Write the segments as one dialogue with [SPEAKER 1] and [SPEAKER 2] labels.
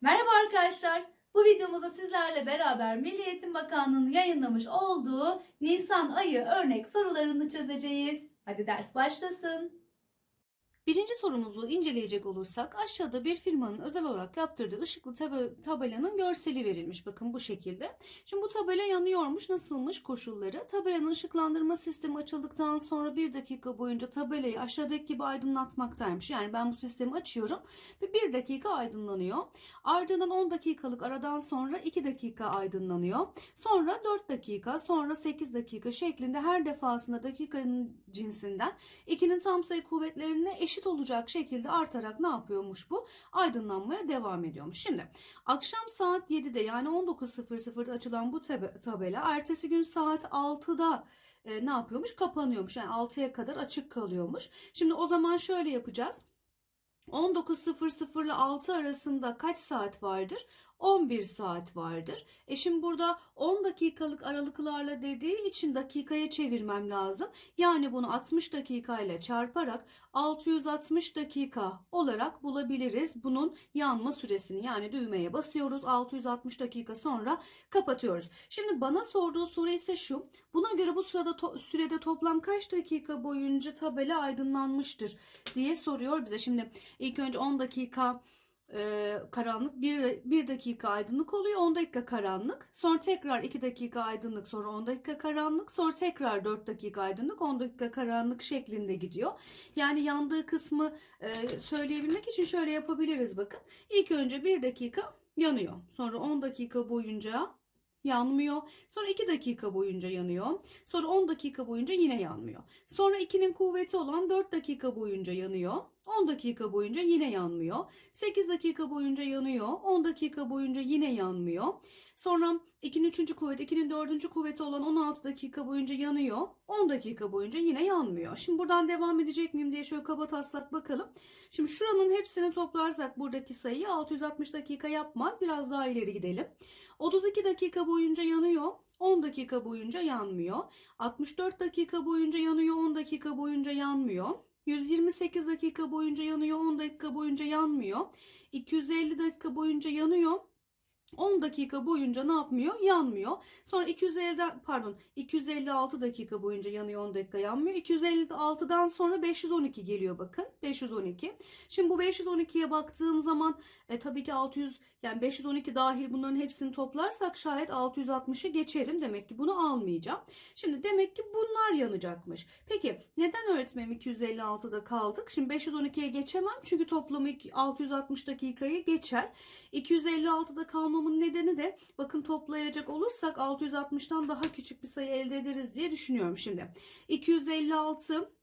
[SPEAKER 1] Merhaba arkadaşlar. Bu videomuzda sizlerle beraber Milli Eğitim Bakanlığı'nın yayınlamış olduğu Nisan ayı örnek sorularını çözeceğiz. Hadi ders başlasın. Birinci sorumuzu inceleyecek olursak aşağıda bir firmanın özel olarak yaptırdığı ışıklı tab- tabelanın görseli verilmiş. Bakın bu şekilde. Şimdi bu tabela yanıyormuş. Nasılmış koşulları? Tabelanın ışıklandırma sistemi açıldıktan sonra bir dakika boyunca tabelayı aşağıdaki gibi aydınlatmaktaymış. Yani ben bu sistemi açıyorum ve bir dakika aydınlanıyor. Ardından 10 dakikalık aradan sonra 2 dakika aydınlanıyor. Sonra 4 dakika, sonra 8 dakika şeklinde her defasında dakikanın cinsinden 2'nin tam sayı kuvvetlerine eşit olacak şekilde artarak ne yapıyormuş bu? Aydınlanmaya devam ediyormuş. Şimdi akşam saat 7'de yani 19.00'da açılan bu tabe- tabela ertesi gün saat 6'da e, ne yapıyormuş? Kapanıyormuş. Yani 6'ya kadar açık kalıyormuş. Şimdi o zaman şöyle yapacağız. 19.00 ile 6 arasında kaç saat vardır? 11 saat vardır. E şimdi burada 10 dakikalık aralıklarla dediği için dakikaya çevirmem lazım. Yani bunu 60 dakika ile çarparak 660 dakika olarak bulabiliriz bunun yanma süresini. Yani düğmeye basıyoruz 660 dakika sonra kapatıyoruz. Şimdi bana sorduğu soru ise şu. Buna göre bu sırada to- sürede toplam kaç dakika boyunca tabela aydınlanmıştır diye soruyor bize. Şimdi ilk önce 10 dakika e, karanlık, 1, 1 dakika aydınlık oluyor, 10 dakika karanlık. Sonra tekrar 2 dakika aydınlık, sonra 10 dakika karanlık, sonra tekrar 4 dakika aydınlık, 10 dakika karanlık şeklinde gidiyor. Yani yandığı kısmı e, söyleyebilmek için şöyle yapabiliriz bakın. İlk önce 1 dakika yanıyor. Sonra 10 dakika boyunca yanmıyor. Sonra 2 dakika boyunca yanıyor. Sonra 10 dakika boyunca yine yanmıyor. Sonra 2'nin kuvveti olan 4 dakika boyunca yanıyor. 10 dakika boyunca yine yanmıyor. 8 dakika boyunca yanıyor. 10 dakika boyunca yine yanmıyor. Sonra 2'nin 3. kuvveti, 2'nin 4. kuvveti olan 16 dakika boyunca yanıyor. 10 dakika boyunca yine yanmıyor. Şimdi buradan devam edecek miyim diye şöyle kaba taslak bakalım. Şimdi şuranın hepsini toplarsak buradaki sayıyı 660 dakika yapmaz. Biraz daha ileri gidelim. 32 dakika boyunca yanıyor. 10 dakika boyunca yanmıyor. 64 dakika boyunca yanıyor. 10 dakika boyunca yanmıyor. 128 dakika boyunca yanıyor. 10 dakika boyunca yanmıyor. 250 dakika boyunca yanıyor. 10 dakika boyunca ne yapmıyor? Yanmıyor. Sonra 250'den pardon 256 dakika boyunca yanıyor 10 dakika yanmıyor. 256'dan sonra 512 geliyor bakın. 512. Şimdi bu 512'ye baktığım zaman e, tabii ki 600 yani 512 dahil bunların hepsini toplarsak şayet 660'ı geçerim. Demek ki bunu almayacağım. Şimdi demek ki bunlar yanacakmış. Peki neden öğretmenim 256'da kaldık? Şimdi 512'ye geçemem çünkü toplamı 660 dakikayı geçer. 256'da kalmamın nedeni de bakın toplayacak olursak 660'tan daha küçük bir sayı elde ederiz diye düşünüyorum şimdi. 256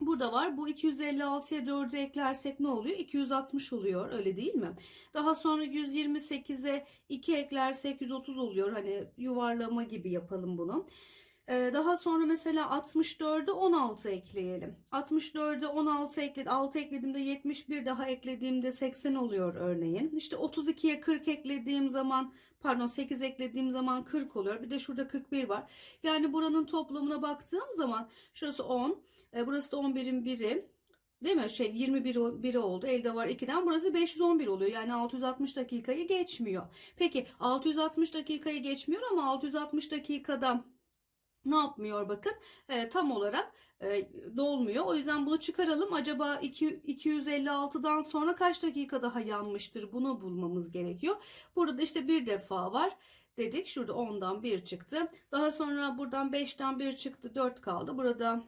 [SPEAKER 1] Burada var. Bu 256'ya 4'ü eklersek ne oluyor? 260 oluyor. Öyle değil mi? Daha sonra 128'e 2 eklersek 130 oluyor. Hani yuvarlama gibi yapalım bunu. Ee, Daha sonra mesela 64'e 16 ekleyelim. 64'e 16 ekledi, 6 eklediğimde 71 daha eklediğimde 80 oluyor örneğin. İşte 32'ye 40 eklediğim zaman pardon 8 eklediğim zaman 40 oluyor. Bir de şurada 41 var. Yani buranın toplamına baktığım zaman şurası 10, e, burası da 11'in biri. Değil mi? Şey 21 o- biri oldu. Elde var 2'den. Burası 511 oluyor. Yani 660 dakikayı geçmiyor. Peki 660 dakikayı geçmiyor ama 660 dakikada ne yapmıyor bakın e, tam olarak e, dolmuyor. O yüzden bunu çıkaralım. Acaba iki- 256'dan sonra kaç dakika daha yanmıştır? Bunu bulmamız gerekiyor. Burada da işte bir defa var dedik. Şurada 10'dan 1 çıktı. Daha sonra buradan 5'ten 1 çıktı 4 kaldı. Burada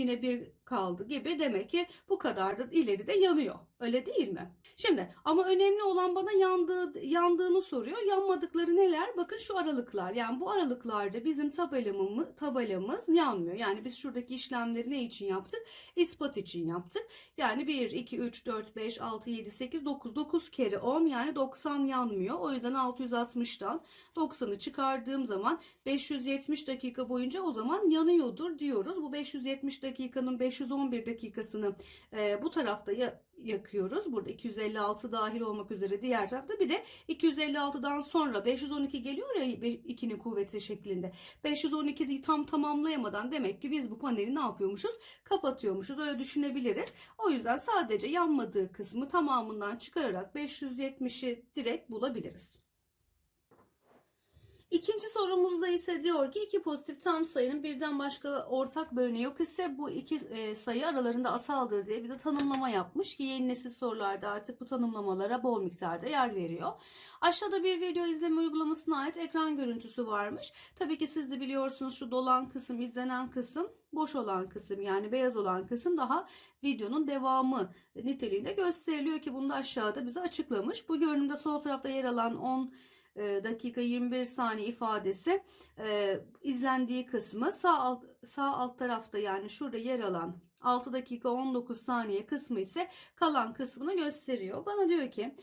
[SPEAKER 1] yine 1 kaldı gibi. Demek ki bu kadar da ileride yanıyor. Öyle değil mi? Şimdi ama önemli olan bana yandığı, yandığını soruyor. Yanmadıkları neler? Bakın şu aralıklar. Yani bu aralıklarda bizim tabelamız, tabelamız yanmıyor. Yani biz şuradaki işlemleri ne için yaptık? İspat için yaptık. Yani 1, 2, 3, 4, 5, 6, 7, 8, 9. 9 kere 10 yani 90 yanmıyor. O yüzden 660'tan 90'ı çıkardığım zaman 570 dakika boyunca o zaman yanıyordur diyoruz. Bu 570 dakikanın 511 dakikasını e, bu tarafta ya- yakıyor.
[SPEAKER 2] bırakıyoruz. Burada 256 dahil olmak üzere diğer tarafta bir de 256'dan sonra 512 geliyor ya 2'nin kuvveti şeklinde. 512'yi tam tamamlayamadan demek ki biz bu paneli ne yapıyormuşuz? Kapatıyormuşuz. Öyle düşünebiliriz. O yüzden sadece yanmadığı kısmı tamamından çıkararak 570'i direkt bulabiliriz. İkinci sorumuzda ise diyor ki iki pozitif tam sayının birden başka ortak böleni yok ise bu iki e, sayı aralarında asaldır diye bize tanımlama yapmış ki yeni nesil sorularda artık bu tanımlamalara bol miktarda yer veriyor. Aşağıda bir video izleme uygulamasına ait ekran görüntüsü varmış. Tabii ki siz de biliyorsunuz şu dolan kısım, izlenen kısım, boş olan kısım yani beyaz olan kısım daha videonun devamı niteliğinde gösteriliyor ki bunu da aşağıda bize açıklamış. Bu görünümde sol tarafta yer alan 10 e, dakika 21 saniye ifadesi e, izlendiği kısmı sağ alt, sağ alt tarafta yani şurada yer alan 6 dakika 19 saniye kısmı ise kalan kısmını gösteriyor. Bana diyor ki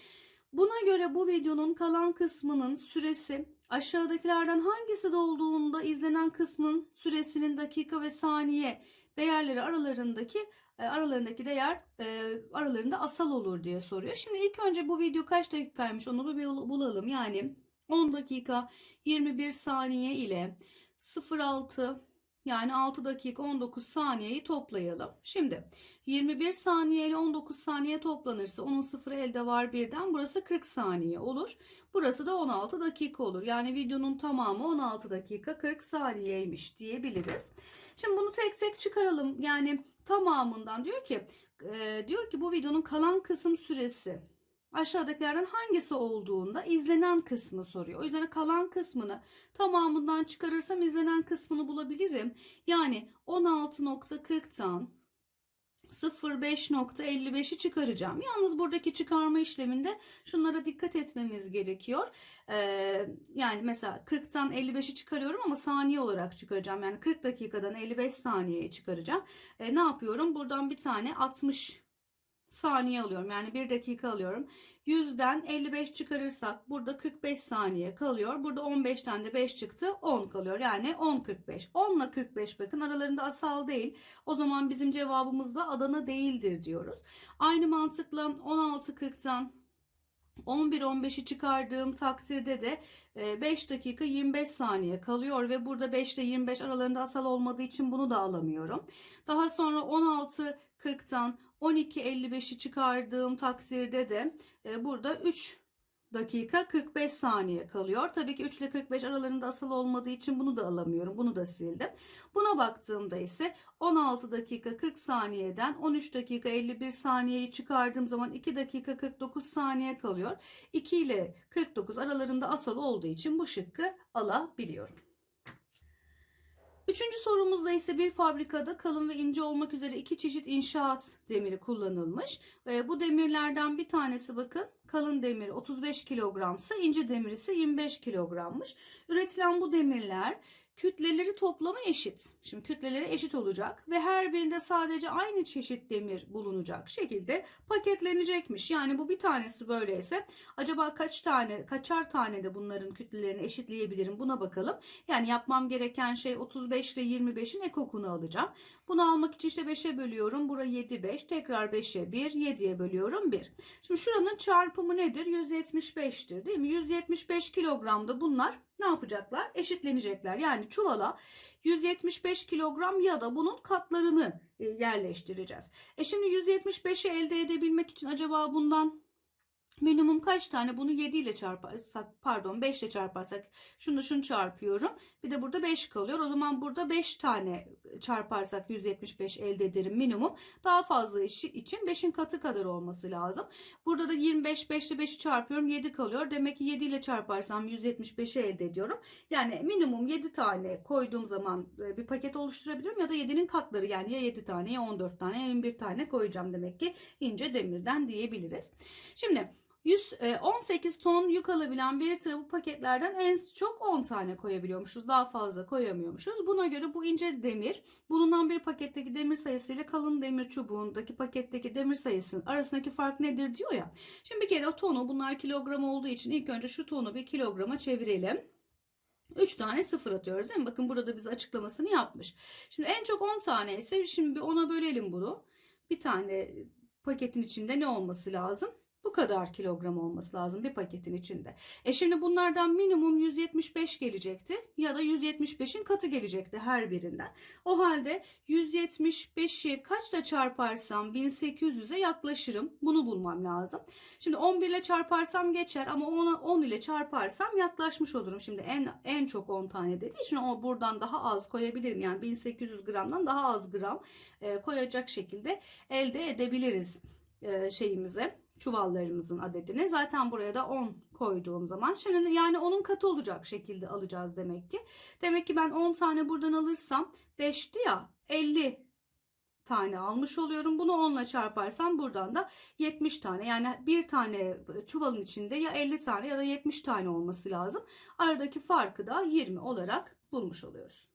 [SPEAKER 2] buna göre bu videonun kalan kısmının süresi aşağıdakilerden hangisi dolduğunda izlenen kısmın süresinin dakika ve saniye değerleri aralarındaki aralarındaki değer e, aralarında asal olur diye soruyor. Şimdi ilk önce bu video kaç dakikaymış onu bir bulalım. Yani 10 dakika 21 saniye ile 06 yani 6 dakika 19 saniyeyi toplayalım. Şimdi 21 saniye ile 19 saniye toplanırsa onun sıfırı elde var birden. Burası 40 saniye olur. Burası da 16 dakika olur. Yani videonun tamamı 16 dakika 40 saniyeymiş diyebiliriz. Şimdi bunu tek tek çıkaralım. Yani tamamından diyor ki e, diyor ki bu videonun kalan kısım süresi aşağıdakilerden hangisi olduğunda izlenen kısmı soruyor. O yüzden kalan kısmını tamamından çıkarırsam izlenen kısmını bulabilirim. Yani 16.40'tan 05.55'i çıkaracağım. Yalnız buradaki çıkarma işleminde şunlara dikkat etmemiz gerekiyor. Ee, yani mesela 40'tan 55'i çıkarıyorum ama saniye olarak çıkaracağım. Yani 40 dakikadan 55 saniyeye çıkaracağım. Ee, ne yapıyorum? Buradan bir tane 60 saniye alıyorum. Yani 1 dakika alıyorum. 100'den 55 çıkarırsak burada 45 saniye kalıyor. Burada 15'ten de 5 çıktı 10 kalıyor. Yani 10 45. 10 ile 45 bakın aralarında asal değil. O zaman bizim cevabımız da Adana değildir diyoruz. Aynı mantıkla 16 40'tan 11-15'i çıkardığım takdirde de 5 dakika 25 saniye kalıyor ve burada 5 ile 25 aralarında asal olmadığı için bunu da alamıyorum. Daha sonra 16 40'tan 12.55'i çıkardığım takdirde de e, burada 3 dakika 45 saniye kalıyor. Tabii ki 3 ile 45 aralarında asal olmadığı için bunu da alamıyorum. Bunu da sildim. Buna baktığımda ise 16 dakika 40 saniyeden 13 dakika 51 saniyeyi çıkardığım zaman 2 dakika 49 saniye kalıyor. 2 ile 49 aralarında asal olduğu için bu şıkkı alabiliyorum. Üçüncü sorumuzda ise bir fabrikada kalın ve ince olmak üzere iki çeşit inşaat demiri kullanılmış. E, bu demirlerden bir tanesi bakın kalın demir 35 kilogramsa ince demir ise 25 kilogrammış. Üretilen bu demirler kütleleri toplamı eşit. Şimdi kütleleri eşit olacak ve her birinde sadece aynı çeşit demir bulunacak şekilde paketlenecekmiş. Yani bu bir tanesi böyleyse acaba kaç tane kaçar tane de bunların kütlelerini eşitleyebilirim buna bakalım. Yani yapmam gereken şey 35 ile 25'in ekokunu alacağım. Bunu almak için işte 5'e bölüyorum. Bura 7 5 tekrar 5'e 1 7'ye bölüyorum 1. Şimdi şuranın çarpımı nedir? 175'tir değil mi? 175 kilogramda bunlar ne yapacaklar? Eşitlenecekler. Yani çuvala 175 kilogram ya da bunun katlarını e, yerleştireceğiz. E şimdi 175'i elde edebilmek için acaba bundan minimum kaç tane bunu 7 ile çarparsak pardon 5 ile çarparsak şunu şunu çarpıyorum. Bir de burada 5 kalıyor. O zaman burada 5 tane çarparsak 175 elde ederim minimum. Daha fazla işi için 5'in katı kadar olması lazım. Burada da 25 5 ile 5'i çarpıyorum 7 kalıyor. Demek ki 7 ile çarparsam 175'i elde ediyorum. Yani minimum 7 tane koyduğum zaman e, bir paket oluşturabilirim ya da 7'nin katları yani ya 7 tane ya 14 tane ya 21 tane koyacağım demek ki ince demirden diyebiliriz. Şimdi 118 ton yük alabilen bir tırı bu paketlerden en çok 10 tane koyabiliyormuşuz. Daha fazla koyamıyormuşuz. Buna göre bu ince demir bulunan bir paketteki demir sayısı ile kalın demir çubuğundaki paketteki demir sayısının arasındaki fark nedir diyor ya. Şimdi bir kere o tonu bunlar kilogram olduğu için ilk önce şu tonu bir kilograma çevirelim. 3 tane sıfır atıyoruz değil mi? Bakın burada bize açıklamasını yapmış. Şimdi en çok 10 tane ise şimdi bir 10'a bölelim bunu. Bir tane paketin içinde ne olması lazım? Bu kadar kilogram olması lazım bir paketin içinde. E şimdi bunlardan minimum 175 gelecekti ya da 175'in katı gelecekti her birinden. O halde 175'i kaçla çarparsam 1800'e yaklaşırım. Bunu bulmam lazım. Şimdi 11 ile çarparsam geçer ama 10, 10 ile çarparsam yaklaşmış olurum. Şimdi en en çok 10 tane dediği için o buradan daha az koyabilirim. Yani 1800 gramdan daha az gram e, koyacak şekilde elde edebiliriz e, şeyimize çuvallarımızın adedini. Zaten buraya da 10 koyduğum zaman şimdi yani onun katı olacak şekilde alacağız demek ki. Demek ki ben 10 tane buradan alırsam 5'ti ya 50 tane almış oluyorum. Bunu 10 ile çarparsam buradan da 70 tane yani bir tane çuvalın içinde ya 50 tane ya da 70 tane olması lazım. Aradaki farkı da 20 olarak bulmuş oluyoruz.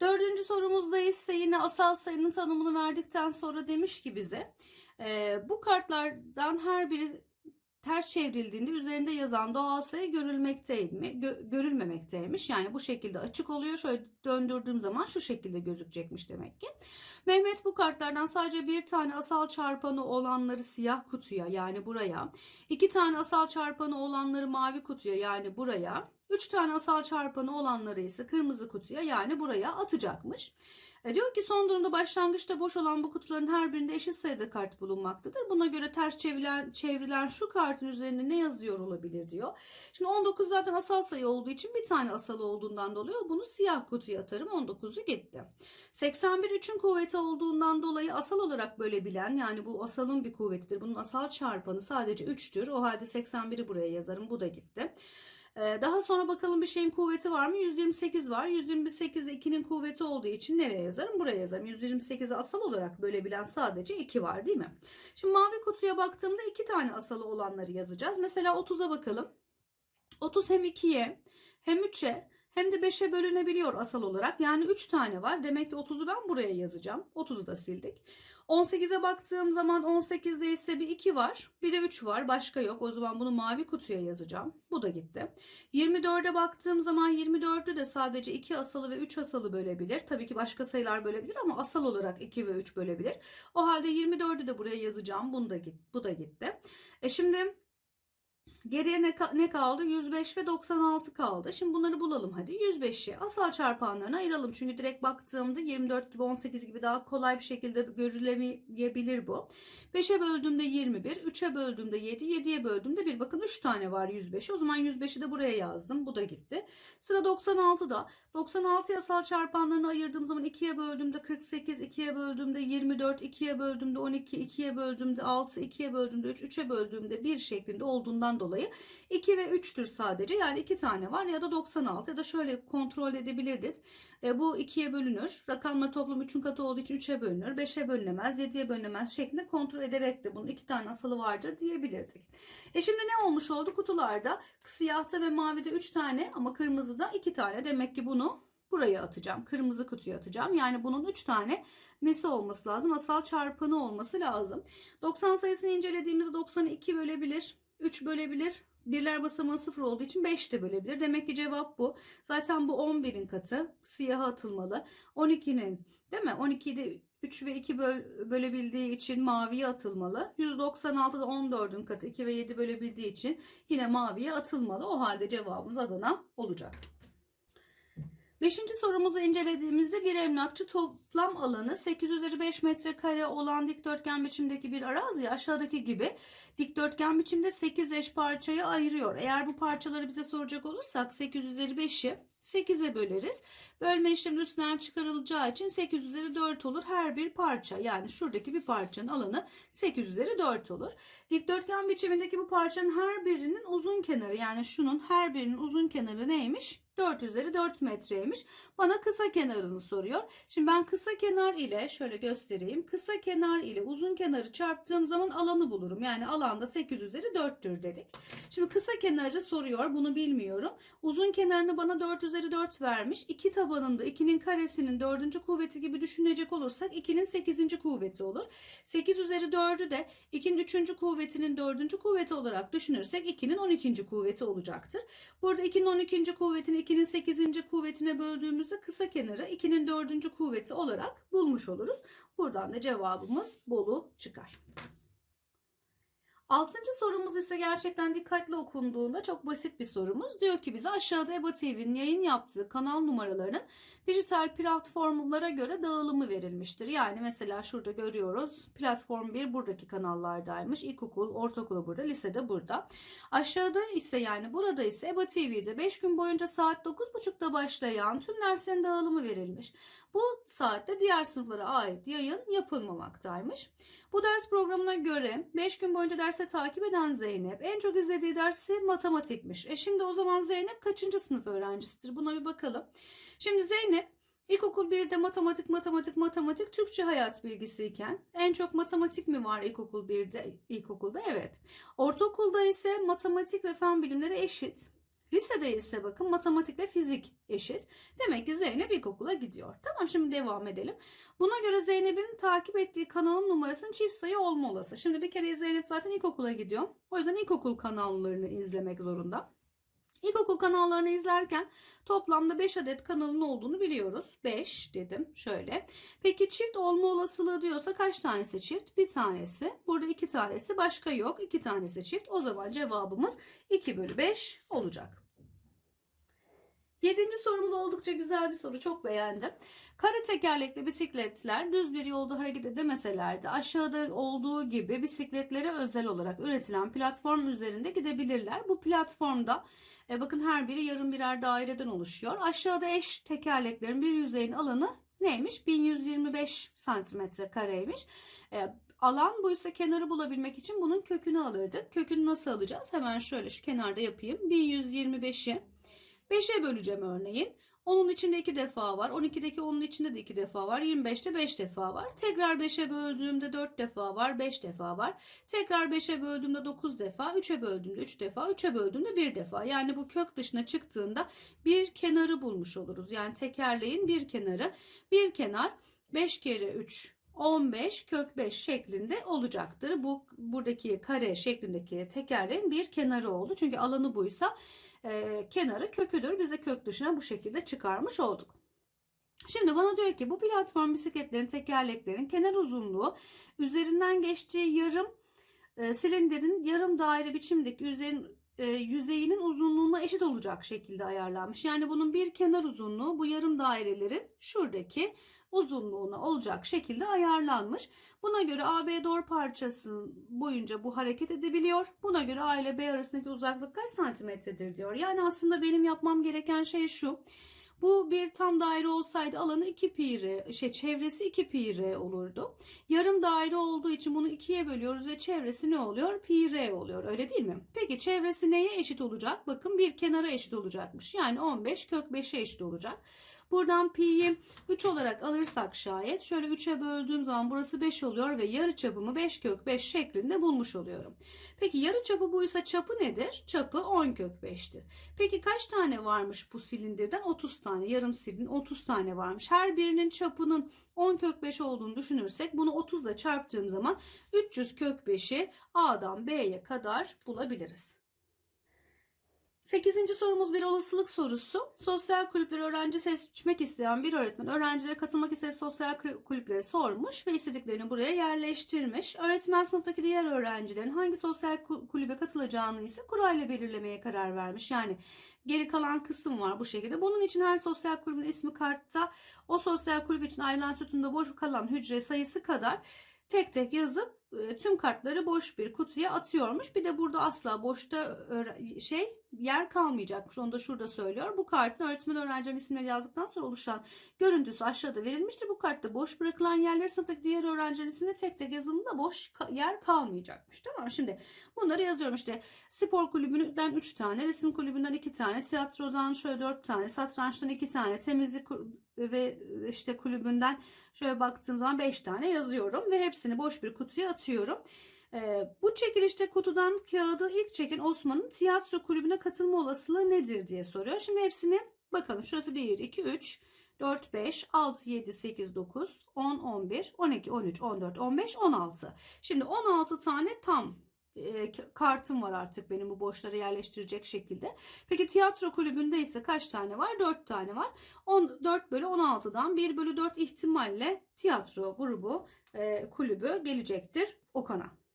[SPEAKER 2] Dördüncü sorumuzda ise yine asal sayının tanımını verdikten sonra demiş ki bize e, bu kartlardan her biri ters çevrildiğinde üzerinde yazan doğal sayı görülmekteymiş, gö- görülmemekteymiş. Yani bu şekilde açık oluyor. Şöyle döndürdüğüm zaman şu şekilde gözükecekmiş demek ki. Mehmet bu kartlardan sadece bir tane asal çarpanı olanları siyah kutuya yani buraya, iki tane asal çarpanı olanları mavi kutuya yani buraya, üç tane asal çarpanı olanları ise kırmızı kutuya yani buraya atacakmış. E diyor ki son durumda başlangıçta boş olan bu kutuların her birinde eşit sayıda kart bulunmaktadır. Buna göre ters çevrilen, çevrilen şu kartın üzerinde ne yazıyor olabilir diyor. Şimdi 19 zaten asal sayı olduğu için bir tane asal olduğundan dolayı bunu siyah kutuya atarım. 19'u gitti. 81 3'ün kuvveti olduğundan dolayı asal olarak bölebilen yani bu asalın bir kuvvetidir. Bunun asal çarpanı sadece 3'tür. O halde 81'i buraya yazarım. Bu da gitti. Ee, Daha sonra bakalım bir şeyin kuvveti var mı? 128 var. 128 de 2'nin kuvveti olduğu için nereye yazarım? Buraya yazarım. 128'i asal olarak bölebilen sadece 2 var değil mi? Şimdi mavi kutuya baktığımda 2 tane asalı olanları yazacağız. Mesela 30'a bakalım. 30 hem 2'ye hem 3'e hem de 5'e bölünebiliyor asal olarak. Yani 3 tane var. Demek ki 30'u ben buraya yazacağım. 30'u da sildik. 18'e baktığım zaman 18'de ise bir 2 var. Bir de 3 var. Başka yok. O zaman bunu mavi kutuya yazacağım. Bu da gitti. 24'e baktığım zaman 24'ü de sadece 2 asalı ve 3 asalı bölebilir. Tabii ki başka sayılar bölebilir ama asal olarak 2 ve 3 bölebilir. O halde 24'ü de buraya yazacağım. Bunu da git, bu da gitti. E şimdi Geriye ne, ne kaldı? 105 ve 96 kaldı. Şimdi bunları bulalım hadi. 105'i asal çarpanlarına ayıralım. Çünkü direkt baktığımda 24 gibi 18 gibi daha kolay bir şekilde görülemeyebilir bu. 5'e böldüğümde 21, 3'e böldüğümde 7, 7'ye böldüğümde 1. Bakın 3 tane var 105. O zaman 105'i de buraya yazdım. Bu da gitti. Sıra 96'da. 96 asal çarpanlarını ayırdığım zaman 2'ye böldüğümde 48, 2'ye böldüğümde 24, 2'ye böldüğümde 12, 2'ye böldüğümde 6, 2'ye böldüğümde 3, 3'e böldüğümde 1 şeklinde olduğundan dolayı 2 ve 3'tür sadece. Yani 2 tane var ya da 96 ya da şöyle kontrol edebilirdik. E, bu 2'ye bölünür. Rakamları toplam 3'ün katı olduğu için 3'e bölünür. 5'e bölünemez, 7'ye bölünemez şeklinde kontrol ederek de bunun 2 tane asalı vardır diyebilirdik. E şimdi ne olmuş oldu? Kutularda siyahta ve mavide 3 tane ama kırmızıda 2 tane. Demek ki bunu buraya atacağım. Kırmızı kutuya atacağım. Yani bunun 3 tane nesi olması lazım? Asal çarpanı olması lazım. 90 sayısını incelediğimizde 90'ı 2 bölebilir. 3 bölebilir. Birler basamağı 0 olduğu için 5 de bölebilir. Demek ki cevap bu. Zaten bu 11'in katı. Siyaha atılmalı. 12'nin değil mi? 12'yi de 3 ve 2 böl, bölebildiği için maviye atılmalı. 196'da 14'ün katı 2 ve 7 bölebildiği için yine maviye atılmalı. O halde cevabımız Adana olacak. Beşinci sorumuzu incelediğimizde bir emlakçı toplam alanı 8 üzeri 5 metrekare olan dikdörtgen biçimdeki bir arazi aşağıdaki gibi dikdörtgen biçimde 8 eş parçaya ayırıyor. Eğer bu parçaları bize soracak olursak 8 üzeri 5'i 8'e böleriz. Bölme işlemi üstünden çıkarılacağı için 8 üzeri 4 olur her bir parça. Yani şuradaki bir parçanın alanı 8 üzeri 4 olur. Dikdörtgen biçimindeki bu parçanın her birinin uzun kenarı yani şunun her birinin uzun kenarı neymiş? 4 üzeri 4 metreymiş. Bana kısa kenarını soruyor. Şimdi ben kısa kenar ile şöyle göstereyim. Kısa kenar ile uzun kenarı çarptığım zaman alanı bulurum. Yani alanda 8 üzeri 4'tür dedik. Şimdi kısa kenarı soruyor. Bunu bilmiyorum. Uzun kenarını bana 4 üzeri 4 vermiş. 2 tabanında 2'nin karesinin 4. kuvveti gibi düşünecek olursak 2'nin 8. kuvveti olur. 8 üzeri 4'ü de 2'nin 3. kuvvetinin 4. kuvveti olarak düşünürsek 2'nin 12. kuvveti olacaktır. Burada 2'nin 12. kuvvetini 2'nin 8. kuvvetine böldüğümüzde kısa kenarı 2'nin 4. kuvveti olarak bulmuş oluruz. Buradan da cevabımız Bolu çıkar. Altıncı sorumuz ise gerçekten dikkatli okunduğunda çok basit bir sorumuz. Diyor ki bize aşağıda EBA TV'nin yayın yaptığı kanal numaralarının dijital platformlara göre dağılımı verilmiştir. Yani mesela şurada görüyoruz platform 1 buradaki kanallardaymış. İlkokul, ortaokulu burada, lisede burada. Aşağıda ise yani burada ise EBA TV'de 5 gün boyunca saat 9.30'da başlayan tüm derslerin dağılımı verilmiş. Bu saatte diğer sınıflara ait yayın yapılmamaktaymış. Bu ders programına göre 5 gün boyunca derse takip eden Zeynep en çok izlediği dersi matematikmiş. E şimdi o zaman Zeynep kaçıncı sınıf öğrencisidir? Buna bir bakalım. Şimdi Zeynep İlkokul 1'de matematik, matematik, matematik, Türkçe hayat bilgisi iken en çok matematik mi var ilkokul 1'de, ilkokulda? Evet. Ortaokulda ise matematik ve fen bilimleri eşit. Lisede ise bakın matematikle fizik eşit. Demek ki Zeynep ilkokula gidiyor. Tamam şimdi devam edelim. Buna göre Zeynep'in takip ettiği kanalın numarasının çift sayı olma olası. Şimdi bir kere Zeynep zaten ilkokula gidiyor. O yüzden ilkokul kanallarını izlemek zorunda. İlkokul kanallarını izlerken toplamda 5 adet kanalın olduğunu biliyoruz. 5 dedim şöyle. Peki çift olma olasılığı diyorsa kaç tanesi çift? Bir tanesi. Burada iki tanesi başka yok. İki tanesi çift. O zaman cevabımız 2 bölü 5 olacak. Yedinci sorumuz oldukça güzel bir soru. Çok beğendim. Kare tekerlekli bisikletler düz bir yolda hareket edemeseler de aşağıda olduğu gibi bisikletlere özel olarak üretilen platform üzerinde gidebilirler. Bu platformda e, bakın her biri yarım birer daireden oluşuyor. Aşağıda eş tekerleklerin bir yüzeyin alanı neymiş? 1125 santimetre kareymiş. E, alan buysa kenarı bulabilmek için bunun kökünü alırdık. Kökünü nasıl alacağız? Hemen şöyle şu kenarda yapayım. 1125'i 5'e böleceğim örneğin. Onun içinde 2 defa var. 12'deki onun içinde de 2 defa var. 25'te 5 defa var. Tekrar 5'e böldüğümde 4 defa var. 5 defa var. Tekrar 5'e böldüğümde 9 defa. 3'e böldüğümde 3 defa. 3'e böldüğümde 1 defa. Yani bu kök dışına çıktığında bir kenarı bulmuş oluruz. Yani tekerleğin bir kenarı. Bir kenar 5 kere 3 15 kök 5 şeklinde olacaktır. Bu buradaki kare şeklindeki tekerleğin bir kenarı oldu. Çünkü alanı buysa e, kenarı köküdür. Bize kök dışına bu şekilde çıkarmış olduk. Şimdi bana diyor ki bu platform bisikletlerin tekerleklerin kenar uzunluğu üzerinden geçtiği yarım e, silindirin yarım daire biçimdeki yüzeyin e, yüzeyinin uzunluğuna eşit olacak şekilde ayarlanmış. Yani bunun bir kenar uzunluğu bu yarım dairelerin şuradaki uzunluğuna olacak şekilde ayarlanmış. Buna göre AB doğru parçası boyunca bu hareket edebiliyor. Buna göre A ile B arasındaki uzaklık kaç santimetredir diyor. Yani aslında benim yapmam gereken şey şu. Bu bir tam daire olsaydı alanı 2 pi şey çevresi 2 pi olurdu. Yarım daire olduğu için bunu ikiye bölüyoruz ve çevresi ne oluyor? Pi r oluyor. Öyle değil mi? Peki çevresi neye eşit olacak? Bakın bir kenara eşit olacakmış. Yani 15 kök 5'e eşit olacak. Buradan pi'yi 3 olarak alırsak şayet şöyle 3'e böldüğüm zaman burası 5 oluyor ve yarı çapımı 5 kök 5 şeklinde bulmuş oluyorum. Peki yarı çapı buysa çapı nedir? Çapı 10 kök 5'tir. Peki kaç tane varmış bu silindirden? 30 tane. Yarım silindin 30 tane varmış. Her birinin çapının 10 kök 5 olduğunu düşünürsek bunu 30 ile çarptığım zaman 300 kök 5'i A'dan B'ye kadar bulabiliriz. 8. sorumuz bir olasılık sorusu. Sosyal kulüpleri öğrenci seçmek isteyen bir öğretmen öğrencilere katılmak istediği sosyal kulüpleri sormuş ve istediklerini buraya yerleştirmiş. Öğretmen sınıftaki diğer öğrencilerin hangi sosyal kulübe katılacağını ise kurayla belirlemeye karar vermiş. Yani geri kalan kısım var bu şekilde. Bunun için her sosyal kulübün ismi kartta o sosyal kulüp için ayrılan sütunda boş kalan hücre sayısı kadar tek tek yazıp tüm kartları boş bir kutuya atıyormuş. Bir de burada asla boşta şey yer kalmayacakmış. Onu da şurada söylüyor. Bu kartın öğretmen öğrencilerin isimleri yazdıktan sonra oluşan görüntüsü aşağıda verilmiştir. Bu kartta boş bırakılan yerleri sınıftaki diğer öğrencilerin ismini tek tek yazıldığında boş yer kalmayacakmış. Tamam Şimdi bunları yazıyorum işte spor kulübünden 3 tane, resim kulübünden 2 tane, tiyatrodan şöyle 4 tane, satrançtan 2 tane, temizlik ve işte kulübünden şöyle baktığım zaman 5 tane yazıyorum ve hepsini boş bir kutuya atıyorum. Ee, bu çekilişte kutudan kağıdı ilk çeken Osman'ın tiyatro kulübüne katılma olasılığı nedir diye soruyor. Şimdi hepsini bakalım. Şurası 1, 2, 3, 4, 5, 6, 7, 8, 9, 10, 11, 12, 13, 14, 15, 16. Şimdi 16 tane tam e, kartım var artık benim bu boşlara yerleştirecek şekilde. Peki tiyatro kulübünde ise kaç tane var? 4 tane var. 10, 4 bölü 16'dan 1 bölü 4 ihtimalle tiyatro grubu e, kulübü gelecektir Okan'a.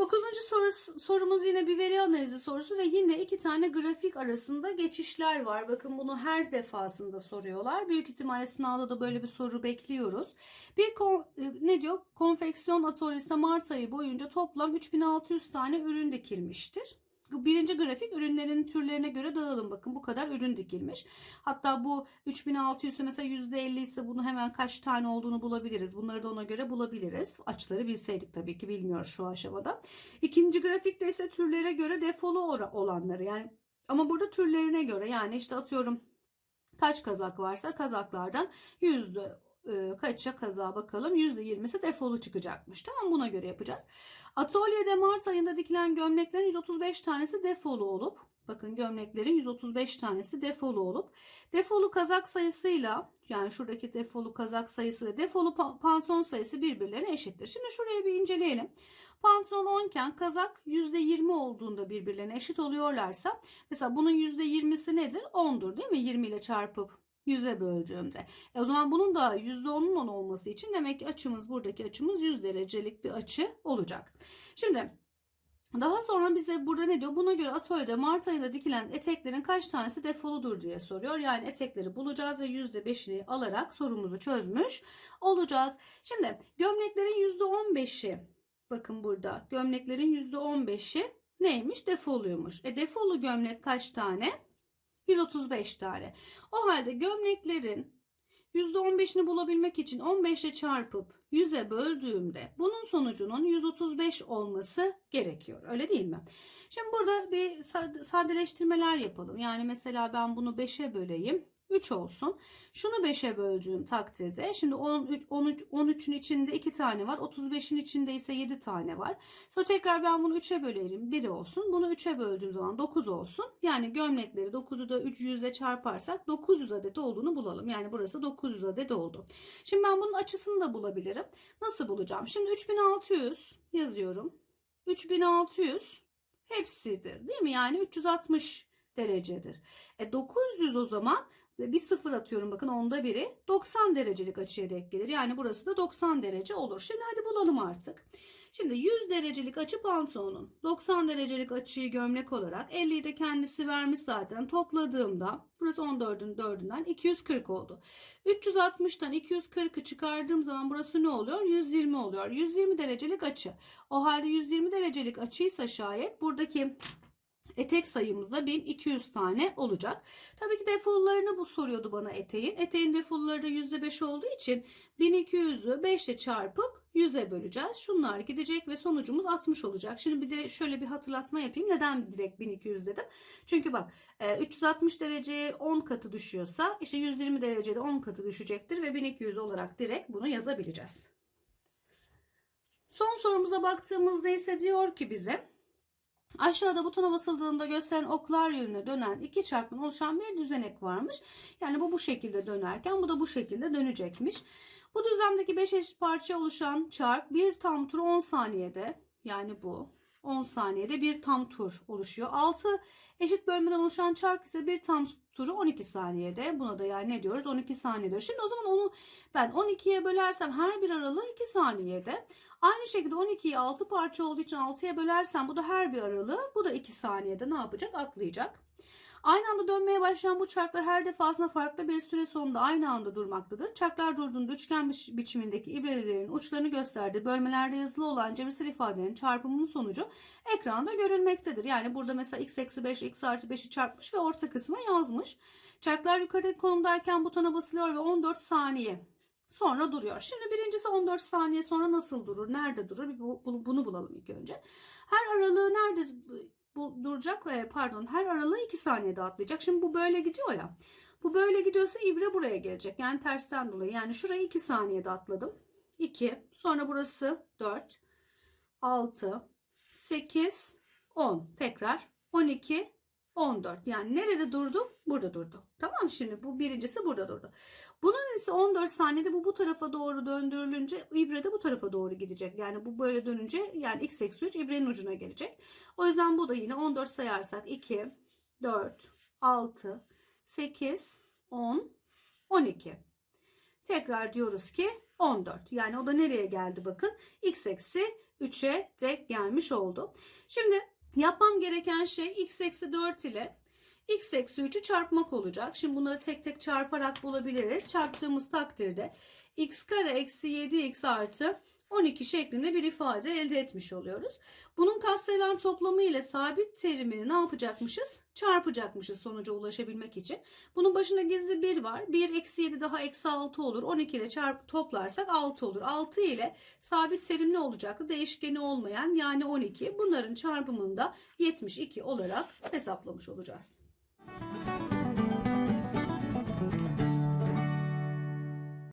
[SPEAKER 2] Dokuzuncu soru, sorumuz yine bir veri analizi sorusu ve yine iki tane grafik arasında geçişler var. Bakın bunu her defasında soruyorlar. Büyük ihtimalle sınavda da böyle bir soru bekliyoruz. Bir e, ne diyor? Konfeksiyon atölyesinde Mart ayı boyunca toplam 3600 tane ürün dikilmiştir. Birinci grafik ürünlerin türlerine göre dağılım. Bakın bu kadar ürün dikilmiş. Hatta bu 3600 ise mesela %50 ise bunu hemen kaç tane olduğunu bulabiliriz. Bunları da ona göre bulabiliriz. Açıları bilseydik tabii ki bilmiyoruz şu aşamada. İkinci grafikte ise türlere göre defolu olanları yani ama burada türlerine göre yani işte atıyorum kaç kazak varsa kazaklardan yüzde e, kaça kazağa bakalım yüzde yirmisi defolu çıkacakmış. Tamam buna göre yapacağız. Atölyede Mart ayında dikilen gömleklerin 135 tanesi defolu olup bakın gömleklerin 135 tanesi defolu olup defolu kazak sayısıyla yani şuradaki defolu kazak sayısı ve defolu pa- pantolon sayısı birbirlerine eşittir. Şimdi şurayı bir inceleyelim. Pantolon 10 iken kazak %20 olduğunda birbirlerine eşit oluyorlarsa mesela bunun %20'si nedir? 10'dur değil mi? 20 ile çarpıp 100'e böldüğümde. E o zaman bunun da %10'un 10 olması için demek ki açımız buradaki açımız 100 derecelik bir açı olacak. Şimdi daha sonra bize burada ne diyor? Buna göre atölyede Mart ayında dikilen eteklerin kaç tanesi defoludur diye soruyor. Yani etekleri bulacağız ve %5'ini alarak sorumuzu çözmüş olacağız. Şimdi gömleklerin %15'i bakın burada gömleklerin %15'i neymiş? Defoluymuş. E defolu gömlek kaç tane? 135 tane. O halde gömleklerin %15'ini bulabilmek için 15 ile çarpıp 100'e böldüğümde bunun sonucunun 135 olması gerekiyor. Öyle değil mi? Şimdi burada bir sad- sadeleştirmeler yapalım. Yani mesela ben bunu 5'e böleyim. 3 olsun. Şunu 5'e böldüğüm takdirde şimdi 13, 13, 13'ün içinde 2 tane var. 35'in içinde ise 7 tane var. Sonra tekrar ben bunu 3'e bölerim. 1 olsun. Bunu 3'e böldüğüm zaman 9 olsun. Yani gömlekleri 9'u da 300 ile çarparsak 900 adet olduğunu bulalım. Yani burası 900 adet oldu. Şimdi ben bunun açısını da bulabilirim. Nasıl bulacağım? Şimdi 3600 yazıyorum. 3600 hepsidir değil mi? Yani 360 derecedir. E 900 o zaman bir sıfır atıyorum bakın onda biri 90 derecelik açıya denk gelir. Yani burası da 90 derece olur. Şimdi hadi bulalım artık. Şimdi 100 derecelik açı pantolonun 90 derecelik açıyı gömlek olarak 50'yi de kendisi vermiş zaten topladığımda burası 14'ün 4'ünden 240 oldu. 360'tan 240'ı çıkardığım zaman burası ne oluyor? 120 oluyor. 120 derecelik açı. O halde 120 derecelik açıysa şayet buradaki Etek sayımız da 1200 tane olacak. Tabii ki defollarını bu soruyordu bana eteğin. Eteğin defolları da %5 olduğu için 1200'ü 5 ile çarpıp 100'e böleceğiz. Şunlar gidecek ve sonucumuz 60 olacak. Şimdi bir de şöyle bir hatırlatma yapayım. Neden direkt 1200 dedim? Çünkü bak e, 360 dereceye 10 katı düşüyorsa işte 120 derecede 10 katı düşecektir ve 1200 olarak direkt bunu yazabileceğiz. Son sorumuza baktığımızda ise diyor ki bize Aşağıda butona basıldığında gösteren oklar yönüne dönen iki çarktan oluşan bir düzenek varmış. Yani bu bu şekilde dönerken bu da bu şekilde dönecekmiş. Bu düzlemdeki 5 eşit parça oluşan çark bir tam tur 10 saniyede yani bu 10 saniyede bir tam tur oluşuyor. 6 eşit bölmeden oluşan çark ise bir tam turu 12 saniyede. Buna da yani ne diyoruz? 12 saniye diyoruz. Şimdi o zaman onu ben 12'ye bölersem her bir aralığı 2 saniyede. Aynı şekilde 12'yi 6 parça olduğu için 6'ya bölersem bu da her bir aralığı bu da 2 saniyede ne yapacak? Atlayacak. Aynı anda dönmeye başlayan bu çarklar her defasında farklı bir süre sonunda aynı anda durmaktadır. Çarklar durduğunda üçgen biç- biçimindeki ibrelerin uçlarını gösterdiği bölmelerde yazılı olan cebirsel ifadelerin çarpımının sonucu ekranda görülmektedir. Yani burada mesela x eksi 5, x artı 5'i çarpmış ve orta kısma yazmış. Çarklar yukarıdaki konumdayken butona basılıyor ve 14 saniye sonra duruyor. Şimdi birincisi 14 saniye sonra nasıl durur? Nerede durur? Bunu bulalım ilk önce. Her aralığı nerede bu duracak? E, Pardon, her aralığı 2 saniyede atlayacak. Şimdi bu böyle gidiyor ya. Bu böyle gidiyorsa ibre buraya gelecek. Yani tersten dolayı. Yani şurayı 2 saniyede atladım. 2. Sonra burası 4. 6. 8. 10. Tekrar 12. 14. Yani nerede durdu? Burada durdu. Tamam? Şimdi bu birincisi burada durdu. Bunun ise 14 saniyede bu bu tarafa doğru döndürülünce ibre de bu tarafa doğru gidecek. Yani bu böyle dönünce yani x eksi 3 ibrenin ucuna gelecek. O yüzden bu da yine 14 sayarsak 2, 4, 6, 8, 10, 12. Tekrar diyoruz ki 14. Yani o da nereye geldi bakın. x eksi 3'e denk gelmiş oldu. Şimdi yapmam gereken şey x eksi 4 ile x eksi 3'ü çarpmak olacak. Şimdi bunları tek tek çarparak bulabiliriz. Çarptığımız takdirde x kare eksi 7x artı 12 şeklinde bir ifade elde etmiş oluyoruz. Bunun katsayılar toplamı ile sabit terimini ne yapacakmışız? Çarpacakmışız sonuca ulaşabilmek için. Bunun başında gizli 1 var. 1 eksi 7 daha eksi 6 olur. 12 ile çarp toplarsak 6 olur. 6 ile sabit terim ne olacaktı? Değişkeni olmayan yani 12. Bunların çarpımını da 72 olarak hesaplamış olacağız.